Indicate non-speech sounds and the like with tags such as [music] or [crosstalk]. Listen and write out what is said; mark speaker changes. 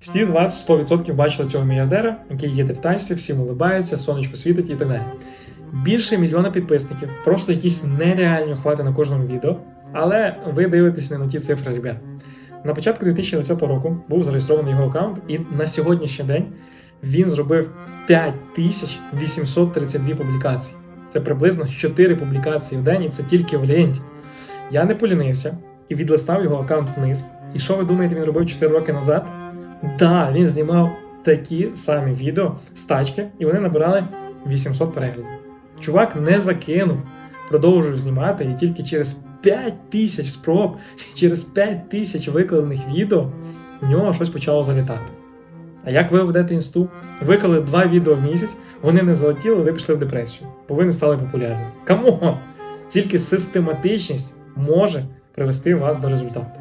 Speaker 1: Всі з вас 100% бачили цього мільярдера, який їде в тачці, всім улибається, сонечко світить і так далі. Більше мільйона підписників, просто якісь нереальні охвати на кожному відео. Але ви дивитесь не на ті цифри, ребят. На початку 2020 року був зареєстрований його аккаунт, і на сьогоднішній день він зробив 5832 публікації. Це приблизно 4 публікації в день, і це тільки в ленті. Я не полінився і відлистав його аккаунт вниз. І що ви думаєте, він робив 4 роки назад? Да, він знімав такі самі відео з тачки, і вони набирали 800 переглядів. Чувак не закинув, продовжив знімати, і тільки через 5 тисяч спроб, [laughs] через 5 тисяч викладених відео в нього щось почало залітати. А як ви ведете інсту? Виклали два відео в місяць, вони не залетіли, ви пішли в депресію, бо ви не стали популярними. Камон! Тільки систематичність може привести вас до результату.